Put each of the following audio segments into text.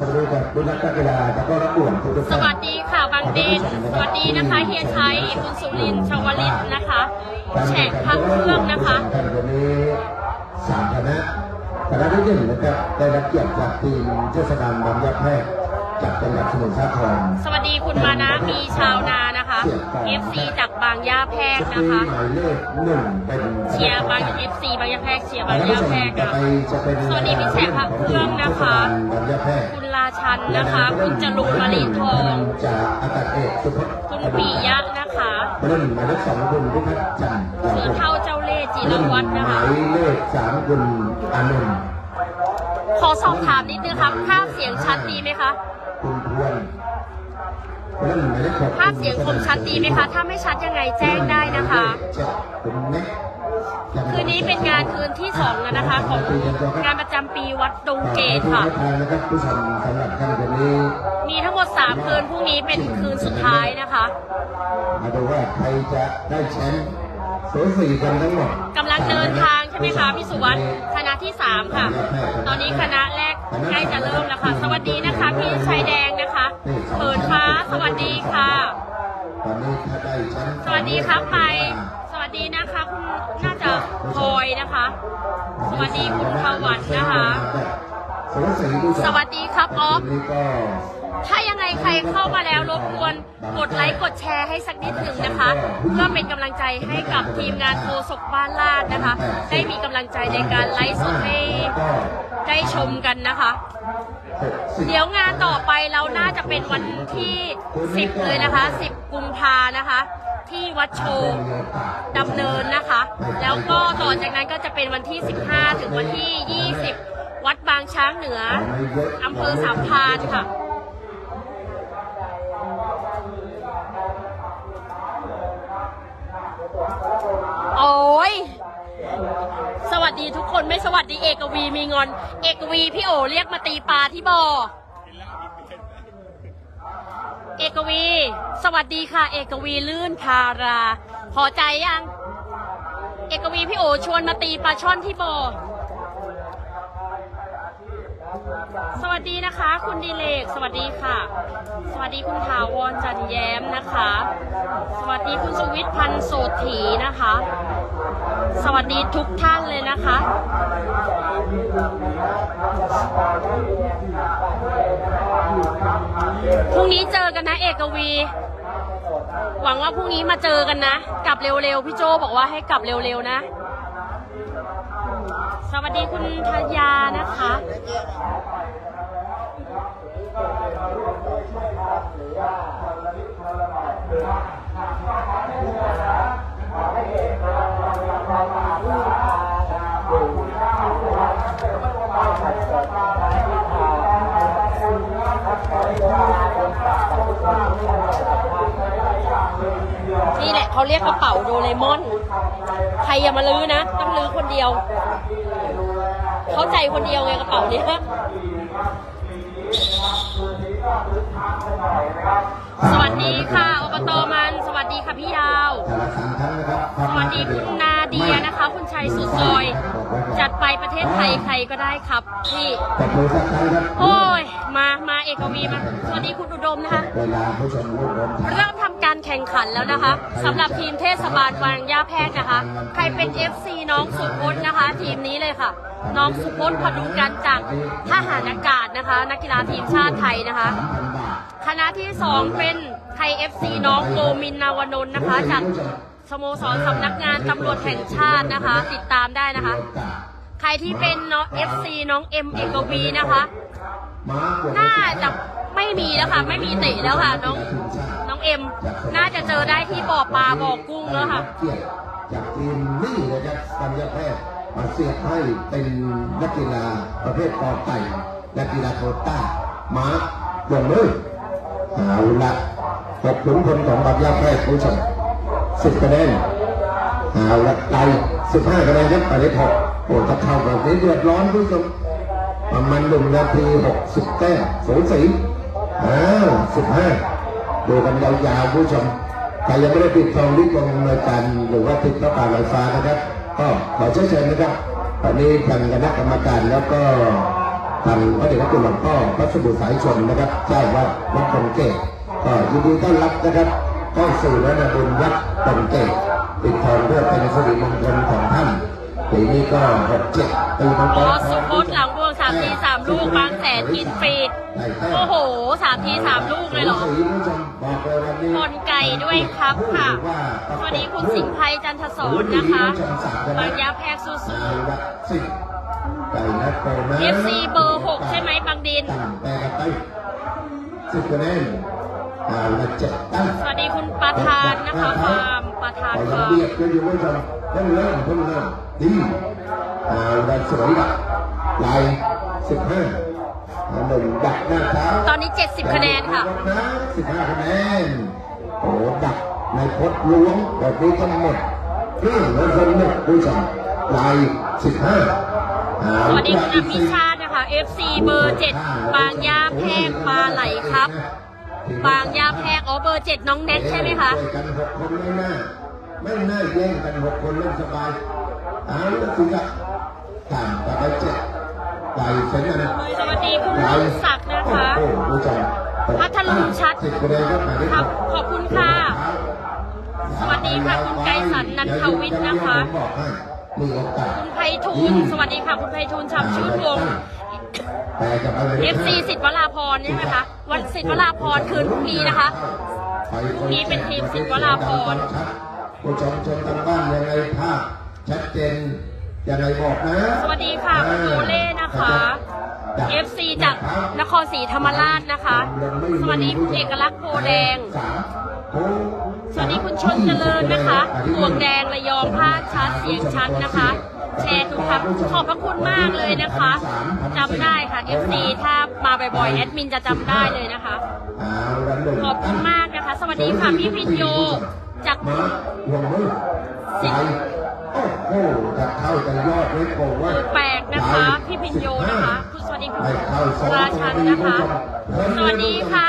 สวัสดีค่ะบางเดนสวัสดีนะคะเฮียชัยคุณสุรินทร์ชวลิตนะคะแฉกพักเครื่องนะคะท่านวันนี้สามคณะคณะที่หนึ่งนะครับได้รับเกียรติจากทีมเทศบาลบางยะแพรกจากจังหวัดสมุทรสาครสวัสดีคุณมานะมีชาวนานะคะ FC จากบางย่าแพรกนะคะหมายเลขหนึ่งเป็นเชียร์บาง FC บางย่าแพรกเชียร์บางย่าแพรกต่อนะไปจะเป็นสวัสดีพี่แฉกพักเครื่องนะคะบางยะแพรกคุณรา ชันนะคะ คุณจรูนมาลีทองจากอากาศเอกสุพจน์คุณปิยะนะคะเล่นหมายเลขสองคุณพิพัฒน์จันทร์เสือเท่าเจ้าเล่ห์จีรวัตรนะหคะมายเลขสามคุณอานนท์ขอสอบถามนิดนึงครับภาพเสียงชัดดีไหมคะคุณทวนเล่นหมายเลขหกภาพเสียงคมชัดดีไหมคะ ถ้าไม่ชัดยังไงแจ้งได้นะคะเจ็ด คุณแม็กคืนนี้เป็นงานคืนที่สองแล้วนะคะ ของงานประจำปีวัดดงเกตค่ะขอบณนะครับผู้ชมสำหรับท่านคนนี้มีทั้งหมด3คืนพรุ่งนี้เป็นคืนสุดท้ายนะคะ มาดูว่าใครจะได้แชมป์สูสีกันทั้งหมดกำลังเดินทางใช่ไหมคะพี่สุวัสด์คณะที่3ค่ะ ตอนนี้คณะแรกใกล้จะเริ่มแล้วค่ะ สวัสดีนะคะพี่ชายแดงนะคะเปิดฟ้าสวัสดีค่ะตอนนี้ถ้าได้แชมป์สวัสดีครับไป วัสดีคุณพวันนะคะสูสีผู้ชมสวัสดีครับออฟนี่ก็ถ้ายังไงใครเข้ามาแล้วรบกวนกดไลค์กดแชร์ให้สักนิดหนึ่งนะคะ เพื่อเป็นกำลังใจให้กับทีมงานโคศกบ้านลาดนะคะ ได้มีกำลังใจในการไลฟ์สดให้ได้ชมกันนะคะ เดี๋ยวงานต่อไปเราน่าจะเป็นวันที่ 10 เลยนะคะ 10 กุมภานะคะ ที่วัดโชว์ดำเนินนะคะ แล้วก็ต่อจากนั้นก็จะเป็นวันที่ 15 ถึงวันที่ 20 วัดบางช้างเหนืออำเภอสามพานค่ะโอ้ยสวัสดีทุกคนไม่สวัสดีเอกวีมีงอน เอกวีพี่โอเรียกมาตีปลาที่บ่อ เอกวี สวัสดีค่ะ เอกวีลื่นพารา พอใจยัง เอกวีพี่โอชวนมาตีปลาช่อนที่บ่อสวัสดีนะคะ คุณดีเลก สวัสดีค่ะ สวัสดีคุณถาวรจันแย้มนะคะ สวัสดีคุณสุวิทย์พันโสถีนะคะ สวัสดีทุกท่านเลยนะคะ พรุ่งนี้เจอกันนะเอกวี หวังว่าพรุ่งนี้มาเจอกันนะ กลับเร็วๆ พี่โจบอกว่าให้กลับเร็วๆนะ สวัสดีคุณทยานะคะนี่แเขาเรียกกระเป๋าโดเรมอน ใครอย่ามาลื้อนะ ต้องลื้อคนเดียว เข้าใจคนเดียวไงกระเป๋าเนี้ยสวัสดีค่ะอบตมันสวัสดีค่ะพี่ดาว สวัสดีคุณนาเดียนะคะ คุณชัยสุดซอย จัดไปประเทศไทยใครก็ได้ครับพี่ โอ้ยมามา กวีมาสวัสดีคุณอุดมนะคะเวลาผู้ชมร่วมรวมเริ่มทำการแข่งขันแล้วนะคะสำหรับทีมเทศบาลวางย่าแพรกนะคะ ใครเป็น FC น้องสุพจน์นะคะ ทีมนี้เลยค่ะ น้องสุพจน์พดุงกันจากทหารอากาศนะคะ นักกีฬาทีมชาติไทยนะคะสามพันบาทคณะที่ 2 เป็นไทย FC น้องโกมินนาวานนท์นะคะจากสโมสรสำนักงานตำรวจแห่งชาตินะคะ ติดตามได้นะคะ ใครที่เป็นน้อง FC น้องเอ็มเอกวีนะคะ น่าจะไม่มีแล้วค่ะ ไม่มีเตะแล้วค่ะ น้องน้องเอ็ม น่าจะเจอได้ที่บ่อปลาบ่อกุ้งแล้วค่ะจากทีมนี่เลยครับปัญญาแพทย์มาเสียบให้เป็นนักกีฬาประเภทกอไก่นักกีฬาโคต้ามาลงมือเอาละหกขุนพลของปัญญาแพทย์ผู้ชมสิบคะแนนเอาละไต่สิบห้าคะแนนครับไปได้หกโอ้ถ้าเข้าแบบนี้เดือดร้อนผู้ชม ประมาณหนึ่งนาทีหกสิบแต้มสูสีอ้าวสิบห้าดูกันยาวๆผู้ชมใครยังไม่ได้ปิดทองรีบลงรายการหรือว่าติดพระป่าลอยฟ้านะครับ ก็ขอเชิญเชิญนะครับตอนนี้ทางคณะกรรมการแล้วก็ทานพระเดชพระคุณหลวงพ่อพระสมุทรสายชนนะครับเจ้าวัดวัดตงเกตก็ยินดีต้อนรับนะครับเข้าสู่ระดับบุญวัดตงเกตปิดทองเพื่อเป็นสิริมงคลของท่านปีนี้ก็หกเจ็ดปีมังกรอสุโคตหลังบวามทีสามลูกบางแสนกินฟรีโอ้โหสามทีสามลูกเลยเหรอบนไก่ด้วยครับค่ะสวัสดีคุณสิงห์ไพจันทศรนะคะบางยาแพรกสู้สิบไก่นัดโตนะๆ FC เบอร์หกใช่ไหมบางดินตั้งแปลกันไปสิบคะแนนอ่าละเจ็ดตั้งสวัสดีคุณประธานนะคะฟาร์มประธานฟาร์มเบียดกันอยู่ไม่จำเพิ่งเริ่มเพิ่งเริ่มดีอ่าสวยละลาย สิบห้าหนึ่งดักหน้าเท้าตอนนี้ 70 คะแนนค่ะสิบห้าคะแนนโอ้ดักในพดล้วงแบบนี้ก็หมดเรื่องแล้วคนหมดผู้ชมลายสิบห้าสวัสดีคุณอภิชาตินะคะ FC เบอร์7บางยาแพรกปลาไหลครับ บางยาแพรกอ๋อเบอร์7น้องแน็กใช่ไหมคะช่วยกันหกคนไม่น่าไม่น่าแย่งกันหกคนเล่นสบายเอาละสิครับตามต่อไปเจ็ด สวัสดีคุณลุงศักดิ์นะคะ โอ้โหผู้ชมพัทลุงชัดสิบคะแนนครับหมายเลขครับกขอบคุณค่ะ สวัสดีค่ะคุณไกรสันนันทวิทย์นะคะ ผมบอกให้มีโอกาสคุณไพฑูรย์สวัสดีค่ะ คุณไพฑูรย์ชำชื่นวงศ์แปลกับอะไร FC สิทธิ์วราพรใช่ไหมคะวันสิทธิ์วราพรคืนพรุ่งนี้นะคะ พรุ่งนี้เป็นทีมสิทธิ์วราพร ผู้ชมชมทางบ้านยังไงภาพชัดเจน ยังไงบอกนะ สวัสดีค่ะคุณโยเล่นะคะ FC จากนครศรีธรรมราชนะคะ สวัสดีคุณเอกลักษณ์โพแดง สวัสดีคุณชนเจริญนะคะพวงแดงระยองภาคชัดเสียงชัดนะคะ แชร์ทุกครั้งขอบพระคุณมากเลยนะคะจำได้ค่ะ FC ถ้ามาบ่อยๆแอดมินจะจำได้เลยนะคะ ขอบคุณมากนะคะ สวัสดีค่ะพี่พินโยจากมาลงมือใจ โอ้โหจะเข้าจะยอดไม่โกงว่าแปลกนะคะพี่พินโยนะคะคุณสวัสดีคุณราชันนะคะสวัสดีค่ะ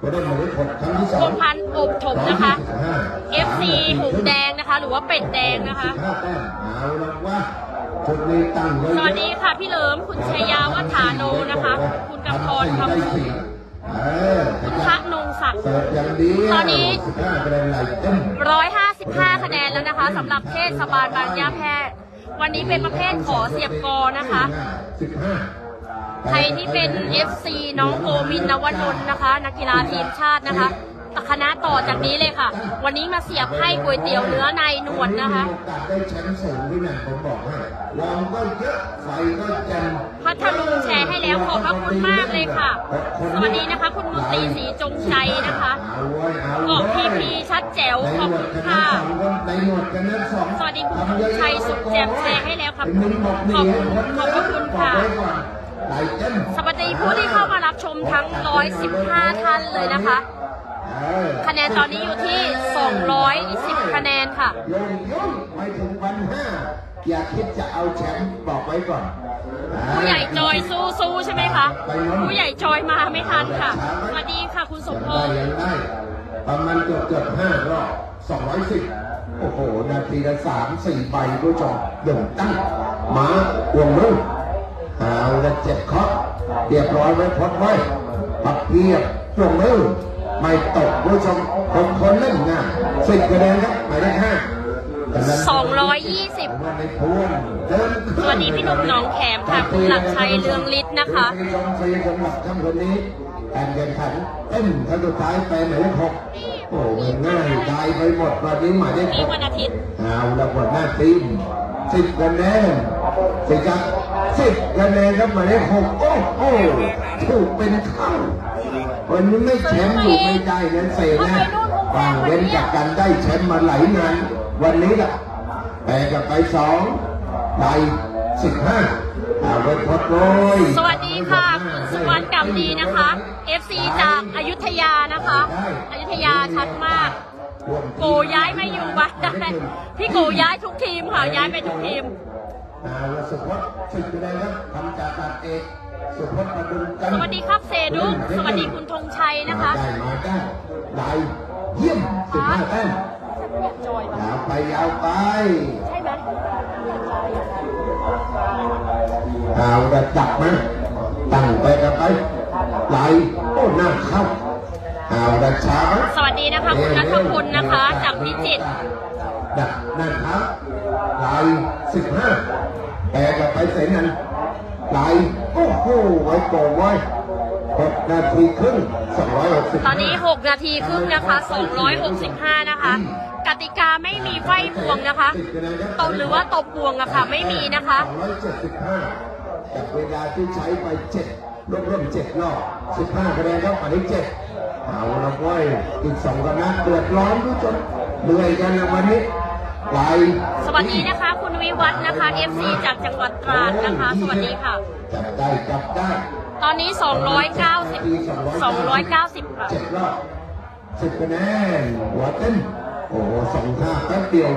ก็ได้หมาครั้งที่สองพันอบถมนะคะ FC หงแดงนะคะ หรือว่าเป็ดแดงนะคะเอาละว่าสวัสดีค่ะพี่เลิมคุณชัยยาวัฒาโนนะคะ คุณกำพรคำพูคุณพักนงศักดิ์ตอนนี้ร้อย 15 คะแนนแล้วนะคะสำหรับเทศบาลบางยาแพทย์ วันนี้เป็นประเภทขอเสียบกอนะคะ ใครที่เป็น FC น้องโกมินนวนนท์นะคะ นักกีฬาทีมชาตินะคะ คณะต่อจากนี้เลยค่ะ วันนี้มาเสียบให้ก๋วยเตี๋ยวเนื้อในนวดนะคะโอกาสได้แชมป์สูงพี่แหม่ผมบอกให้ลองก็เยอะไฟก็แจ่มพัทลุงแชร์ให้แล้วขอบพระคุณมากเลยค่ะ สวัสดีนะคะ คุณมนตรีศรีจงใจนะคะเอาไว้เอาออกไว้พีพีชัดแจ๋วขอบคุณค่ะในนวดกันนั้นสองสวัสดีคุณชัยสุขแจ่มแชร์ให้แล้วครับขอบคุณขอบพระคุณค่ะสวัสดีผู้ที่เข้ามารับชมทั้ง 115 ท่านเลยนะคะ คะแนนตอนนี้อยู่ที่ 210 คะแนนค่ะโยงโยงไปถึงพันห้าอย่าคิดจะเอาแชมป์บอกไว้ก่อน ผู้ใหญ่จอยสู้สู้ใช่ไหมคะ ผู้ใหญ่จอยมาไม่ทันค่ะ สวัสดีค่ะคุณสมพได้งษ์ยังได้ประมาณเกือบเกือบห้ารอบสองร้อยสิบโอ้โห นาทีละสามสี่ใบผู้ชมเด่งตั้งหมาห่วงมือเอาละเจ็ดเคาะเรียบร้อยไว้พดไว้ปักเพียบห่วงมือ ไม่ตกผู้ชมคนคนเล่นง่ายสิบคะแนนครับหมายเลขห้า220สวัสดีพี่หนุ่มหนองแขมค่ะคุณหลักชัยเรืองฤทธิ์นะคะชมฟรีสำหรับค่ำวันนี้การแข่งขันเต้นครั้งสุดท้ายไปหมายเลขหกโอ้มันง่ายได้ไปหมดวันนี้หมายเลขหนี่กวันอาทิตย์เอาละหัวหน้าทีมสิบคะแนนสิครับสิบคะแนนครับหมายเลขหกโอ้โหถูกเป็นเข้า วันนี้ไม่แชมป์อยู่ไม่ได้นั้นเซนะวางเว้นจากการได้แชมป์มาหลายงานวันนี้ล่ะแปลกับไปสองได้สิบห้าเอาไปพดโรยสวัสดีค่ะคุณสุวรรณกำดีนะคะ FC จากอายุทยานะคะ อยุธยาชัดมากโกย้ายมาอยู่บ้านได้พี่โกย้ายทุกทีมค่ะย้ายไปทุกทีมเอาละสุพจน์สิบคะแนนครับทำจากการเอก สุพจน์ประดุลกันสวัสดีครับเซดุกสวัสดีคุณธงชัยนะคะได้มาได้ได้เยี่ยมสิบห้าแต้มจอยปะยาวไปยาวไปใช่ไหมเอาระดับมาตั้งไปกันไปไหลโอ้หน้าเข้าเอาระช้าไหมสวัสดีนะคะคุณนัทพลนะคะจากพิจิตรดักนั่นครับไหลสิบห้าแต่กับไปเสนันไหล โอ้โหไว้โกงไว้หกนาทีครึ่งสองร้อยหกสิบตอนนี้ 6 นาทีครึ่งนะคะ 265 นะคะ กติกาไม่มีไฟพวงนะคะตบหรือว่าตบพวงอะค่ะ ไม่มีนะคะ275จากเวลาที่ใช้ไป7รวมรวม7รอบ15คะแนนครับอันนี้7เอาละเว้ยอีกสองคณะเดือดร้อนทุกจนเหนื่อยกันนะวันนี้ ไหลสวัสดีนะคะ คุณวิวัฒน์นะคะ FC จากจังหวัดตราดนะคะ สวัสดีค่ะ จับได้จับได้ตอนนี้ 290 290ค่ะเจ็ดรอบสิบคะแนนหัวเต้นโอ้โหสองท่าแป๊บเดียว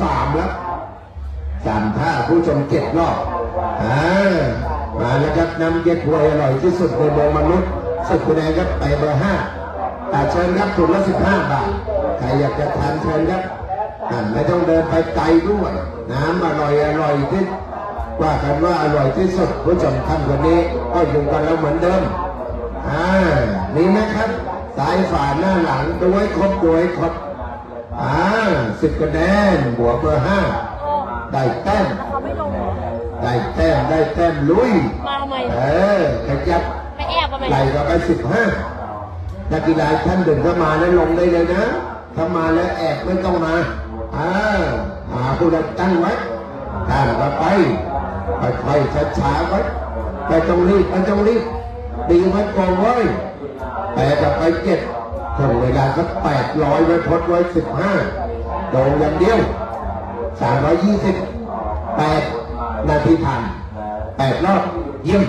สามแล้วสามท่าผู้ชมเจ็ดรอบอ่ามาแล้วครับน้ำเก๊กฮวยอร่อยที่สุดในเมืองมนุษย์สิบคะแนนครับไปเบอร์ห้าแต่เชิญครับถุงละสิบห้าบาทใครอยากจะทานเชิญครับอ่า ไม่ต้องเดินไปไกลด้วย น้ำอร่อยอร่อยที่ว่ากันว่าอร่อยที่สุดผู้ชมท่านวันนี้ก็อยู่กันแล้วเหมือนเดิมอ่านี่นะครับ สายฝาหน้าหลังด้วยครบด้วยครบอ่าสิบคะแนนหัวเบอร์ห้าได้แต้มเขาไม่ลงได้แต้มได้แต้มลุยมาใหม่เออขยับไม่แอบมาใหม่ไหลก็ไปสิบห้านักกีฬาท่านหนึ่งก็มาแล้วลงได้เลยนะถ้ามาแล้วแอบไม่ต้องมา อ่าหาผู้ใดตั้งไว้ตั้งก็ไปค่อยๆช้าๆไว้ไม่ต้องรีบไม่ต้องรีบดีไว้ก่อนไว้แต่จะไปเก็บถึงเวลาสักแปดร้อยไว้พดไว้สิบห้าโดนอย่างเดียวสามร้อยยี่สิบแปดนาทีผ่านแปดรอบเยี่ยม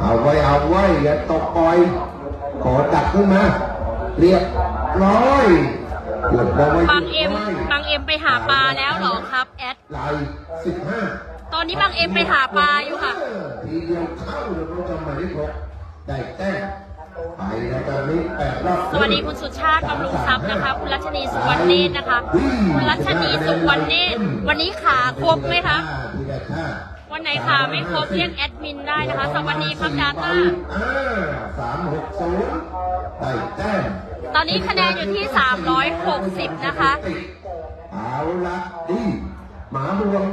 เอาไว้เอาไว้อย่าตกปล่อยขอดักขึ้นมาเรียบร้อยหยุดเอาไว้บางเอ็มบาง เอ็มไปหาปลาแล้วเหรอครับแอดลายสิบห้าตอนนี้บางเอ็มไปหาปลาอยู่ค่ะ ทีเดียวเข้าเลยผู้ชมหมายเลขหกได้แต้มไปแล้วตอนนี้แปดรอบสวัสดีคุณสุชาติบำรุงทรัพย์นะคะ คุณรัชนีสุวรรณเนตรนะคะ คุณรัชนีสุวรรณเนตรวันนี้ขาครบไหมคะทีละท่าวันไหนขาไม่ครบเรียกแอดมินได้นะคะ สวัสดีครับดาต้าอ่าสามหกศูนย์ได้แต้มตอนนี้คะแนนอยู่ที่ 360 นะคะ เอาละดีหมาบวง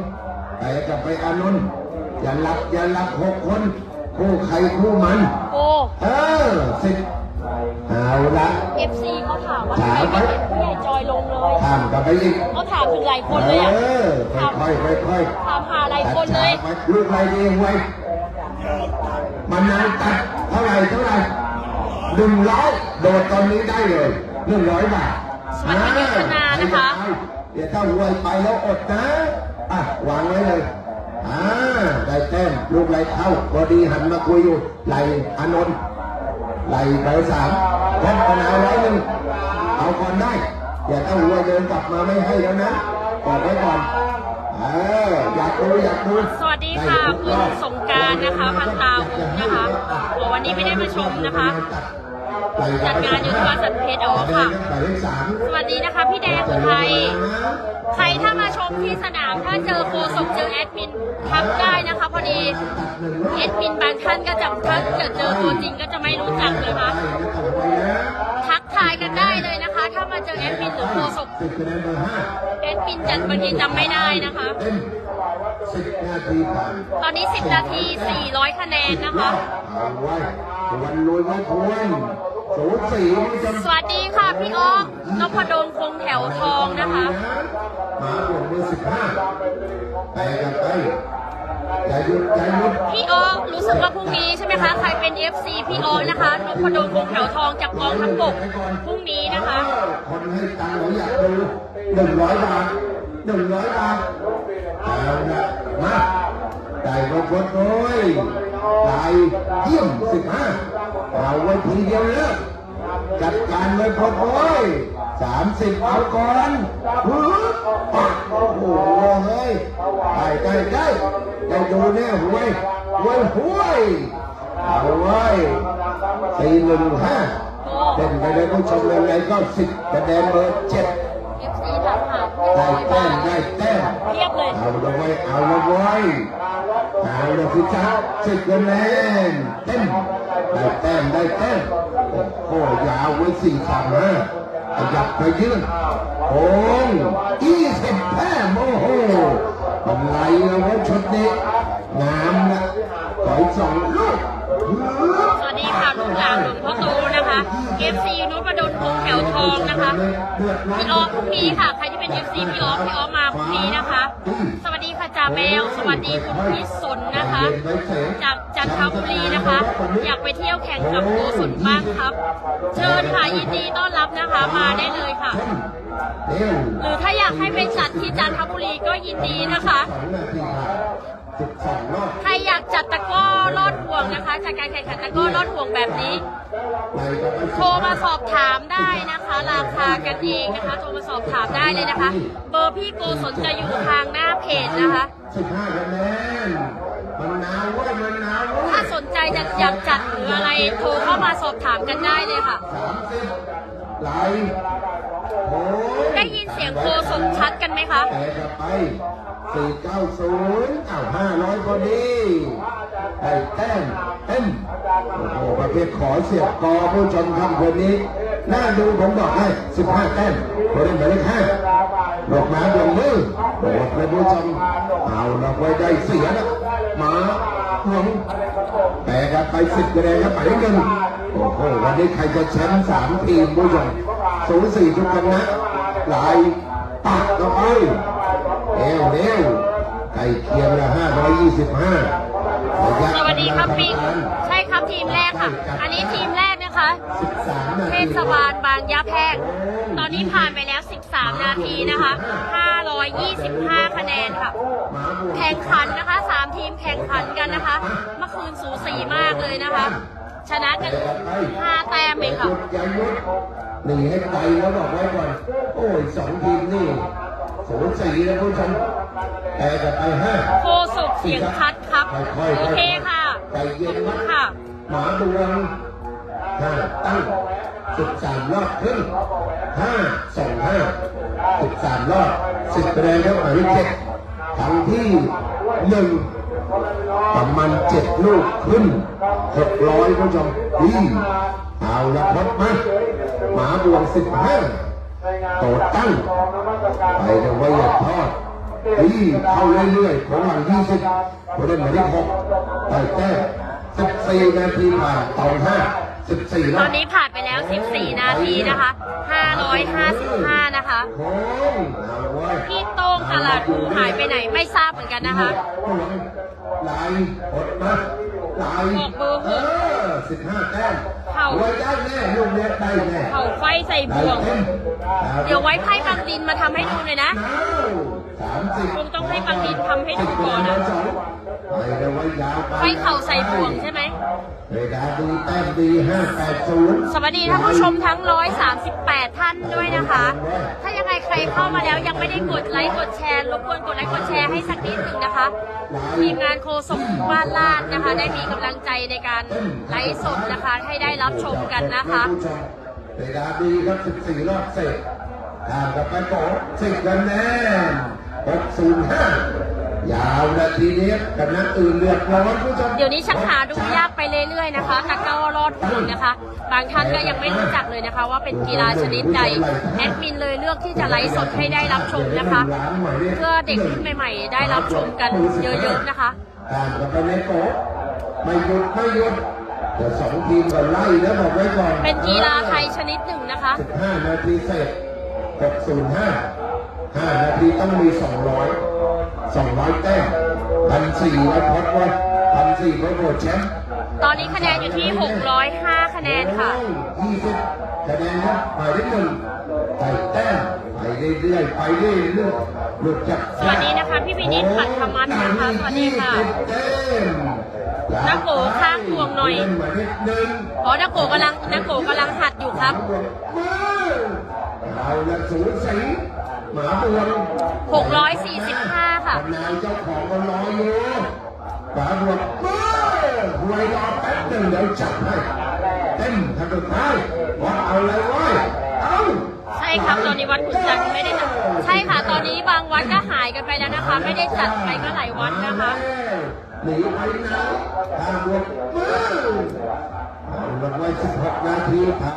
แต่จะไปอานนท์อย่าหลับอย่าหลับหกคนคู่ใครคู่มันโอ้เออสิบเอาละ FC เขาถามว่าทำไมไม่เห็นผู้ใหญ่จอยลงเลยข้ามกันไปอีกเขาถามถึงหลายคนเลยอะเออค่อยๆค่อยๆถามหาหลายคนเลยตัดฉากไปลูกอะไรดีไว้มันนานตัดเท่าไหร่เท่าไหร่หนึ่งร้อยโดดตอนนี้ได้เลยหนึ่งร้อยบาทสวัสดียุทธนานะคะเดี๋ยวถ้าหวยไปแล้วอดนะ อะวางไว้เลยอ่าได้แต้มลูกไหลเข้าพอดีหันมาคุยอยู่ไหลอานนท์ไหลเบอร์สามแต้มปนาร้อยหนึ่งเอาก่อนได้อย่าถ้าหวยเดินกลับมาไม่ให้แล้วนะบอกไว้ก่อนเอออยากดูอยากดูสวัสดีค่ะคุณสงกรารนะคะพันตาวุฒินะคะโอ้วันนี้ไม่ได้มาชมนะคะ จัดงานอยู่ที่วัดสันเพชรอ๋อค่ะ สวัสดีนะคะ พี่แดงอุทัยใครถ้ามาชมที่สนามถ้าเจอโคศกเจอแอดมินทักได้นะคะ พอดีแอดมินบางท่านก็จะถ้าเกิดเจอตัวจริงก็จะไม่รู้จักนะคะทักทายกันได้เลยนะคะ ถ้ามาเจอแอดมินหรือโคศกสิบคะแนนเบอร์ห้าแอดมินจะบางทีจำไม่ได้นะคะเต็มสิบนาทีผ่านตอนนี้ 10 นาที 400 คะแนนนะคะวันรวยว้ทวนสูสีนี่จะ สวัสดีค่ะพี่อ้อมนพดลคงแถวทองนะคะหมาบวกเบอร์สิบห้าไปกันไปอย่าหยุดอย่าหยุดพี่อ้อรู้สึกว่าพรุ่งนี้ใช่ไหมคะ ใครเป็น FC พี่อ้อนะคะนพดลคงแถวทองจากกองทัพบกพรุ่งนี้นะคะ คนให้ตังค์เขาอยากดูหนึ่งร้อยบาทหนึ่งร้อยบาทเอาละมาได้มาพดโอ้ยได้เยี่ยมสิบห้าเอาไว้ทีเดียวเลิก จัดการไว้พดโอ้ยสามสิบเอาก่อนฮึบปักโอ้โหเฮ้ยได้ได้ได้ได้ดูแน่หวยหวยหวยเอาไว้สี่หนึ่งห้าเล่นไปเลยผู้ชมยังไงก็สิบคะแนนเบอร์เจ็ด FC ถามหาได้พี่อ้แต้อมได้แต้มเทียบเลยเอาละไว้ยเอาละไว้ยเอาละสิจ๊ะสิบคะแนนเต็ม ได้แต้มได้แต้มโอ้โหยาวไว้สี่สามห้าขยับไปยืนโอ้ยยี่สิบแต้มโอ้โหมันไหลแล้วเว้ยชุดนี้งามนะต่อยสองลูกสวัสดีค่ะลูกหลานหลวงพ่อโตนะคะ FC นุชประดลวงแถวทองนะคะพี่ออฟพรุ่งนี้ค่ะ ใครที่เป็น FC พี่ออฟพี่ออฟมาพรุ่งนี้นะคะ สวัสดีค่ะจ่าแมวสวัสดีคุณพิสนนะคะ จากจันทบุรีนะคะ อยากไปเที่ยวแข่งกับโกศลบ้างครับ เชิญค่ะยินดีต้อนรับนะคะมาได้เลยค่ะ หรือถ้าอยากให้ไปจัดที่จันทบุรีก็ยินดีนะคะใครอยากจัดตะก้อลอดห่วงนะคะ จากการแข่งขันตะก้อลอดห่วงแบบนี้ โทรมาสอบถามได้นะคะ ราคากันเองนะคะ โทรมาสอบถามได้เลยนะคะ เบอร์พี่โกศลจะอยู่ทางหน้าเพจนะคะสิบห้าคะแนนมันหนาวเว้ยมันหนาวเว้ยถ้าสนใจจะอยากจัดหรืออะไรโทรเข้ามาสอบถามกันได้เลยค่ะ สามสิบไหลโอ้ย ได้ยินเสียงโกศลชัดกันไหมคะแต่จะไปสี่เก้าศูนย์อ้าวห้าร้อยพอดีได้แต้มเต็มโอ้โหประเภทขอเสียบกอผู้ชมคำคนนี้ น่าดูผมบอกให้สิบห้าแต้มคนเล่นหมายเลขห้าดอกไม้ดวงมือบอกเลยผู้ชมเอาเราไว้ได้เสียนะหมาหวงแต่กันไปสิบคะแนนครับหมายเลขหนึ่งโอ้โหวันนี้ใครจะแชมป์สามทีมผู้ชม สูงสี่ทุกคนนะหลายปักเข้าไปเร็วเร็วไก่เคียงละห้าร้อยยี่สิบห้าสวัสดีครับปิงใช่ครับทีมแรกค่ะ อันนี้ทีมแรกนะคะสิบสามนาเททีศบาลบางยะแพรกตอนนี้ผ่านไปแล้ว 13 นาทีนะคะ 525 คะแนนค่ะหมาบวกแข่งขันนะคะ 3 ทีมแข่งขันกันนะคะ เมื่อคืนสูสีมากเลยนะคะ ชนะกัน 5 แต้มเองค่ะ หยุดอย่าหยุดหนีให้ไกลแล้วบอกไว้ก่อน โอ้ยสองทีมนี่สูสีนะผู้ชมแต่จะไปห้าโคศกเสียงคัดครับค่อยๆโอเคค่ะใจเย็ขอบนคุณนะค่ะ หมาดวงห้าตั้งสิบสามรอบครึ่งห้าสองห้าสิบสามรอบสิบคะแนนครับหมายเลขเจ็ดครั้งที่หนึ่งประมาณเจ็ดลูกขึ้นหกร้อยผู้ชมดีเอาละพดมา หมาบวงสิบห้าโตตั้งไปกันไว้อย่าทอดดีเข้าเรื่อยๆของหลังยี่สิบผู้เล่นหมายเลขหกไต่แต้มสิบสี่นาทีผ่านต่อห้าสิบสี่รตออบนนี้ผ่านไปแล้ว 14 นาทีนะคะ555 นะคะโค้งเอาเว้ยพี่โต้งตลาดภูหายไปไหนไม่ทราบเหมือนกันนะคะไหลหดมาไหลบอกเบอร์หเอกอสิบห้าแต้ม เข้าไว้ได้แน่ลูกเนี้ยได้แน่เขาไฟใส่บ่วง เดี๋ยวไว้ไพ่บางดินมาทำให้ดูเลยนะสามสิบคงต้องให้บางดินทำให้ดูก่อนนะ ไปเลยไว้ยาวไปไฟเข่าใส่บ่วงใช่ไหมเวลาดีแต้มดีห้าแปดศูนย์สวัสดีท่านผู้ชมทั้ง138ท่านด้วยนะคะ ถ้ายังไงใครเข้ามาแล้วยังไม่ได้กดไลค์กดแชร์รบกวนกดไลค์กดแชร์ให้สักนิดหนึ่งนะคะ ทีมงานโคศกบ้านลาดนะคะ ได้มีกำลังใจในการไลฟ์สดนะคะ ให้ได้รับชมกันนะคะเวลาดีครับสิบสี่รอบเสร็จตามกับไปโกสิบคะแนนหกศูนย์ห้า ยาวนาทีนี้กับนักอื่นเลือดร้อนผู้ชมเดี๋ยวนี้ชักหาดูยากไปเรื่อยๆนะคะตะกร้อรอดห่วงนะคะ บางท่านก็ยังไม่รู้จักเลยนะคะ ว่าเป็นกีฬาชนิดใดแอดมินเลยเลือกที่จะไลฟ์สดให้ได้รับชมนะคะ เพื่อเด็กรุ่นใหม่ๆ ได้รับชมกันเยอะๆนะคะตามกับไปในโกไม่หยุดไม่หยุดเดี๋ยวสองทีมก็ไล่แล้วบอกไว้ก่อน เป็นกีฬาไทยชนิดหนึ่งนะคะสิบห้านาทีเสร็จหกศูนย์ห้าห้านาทีต้องมีสองร้อย สองร้อยแต้มพันสี่ไว้พดไว้พันสี่ไว้โหวตแชมป์ตอนนี้คะแนนอยู่ที่ 605 คะแนนค่ะยี่สิบคะแนนครับหมายเลขหนึ่งไต่แต้มไปเรื่อยๆไปเรื่อยๆหลุดจากสวัสดีนะคะ พี่วินิตปัทมัตนะคะสวัสดีค่ะยี่สิบแต้มนักโกข้างห่วงหน่อยหมายเลขหนึ่งอ๋อนักโกกำลังนักโกกำลังหัดอยู่ครับมือเอาละสูสี หมาบวง645 ค่ะนายเจ้าของก็รออยู่หมาบวงมือหวยรอแป๊บหนึ่งเดี๋ยวจัดให้เต็มทันสุดท้ายว่าเอาอะไรไว้เอาใช่ครับตอนนี้วัดขุนจันทร์ไม่ได้นะใช่ค่ะ ตอนนี้บางวัดก็หายกันไปแล้วนะคะ ไม่ได้จัดไปก็หลายวัดนะคะ หนีไปนะทางบวกมือเอาละไว้16นาที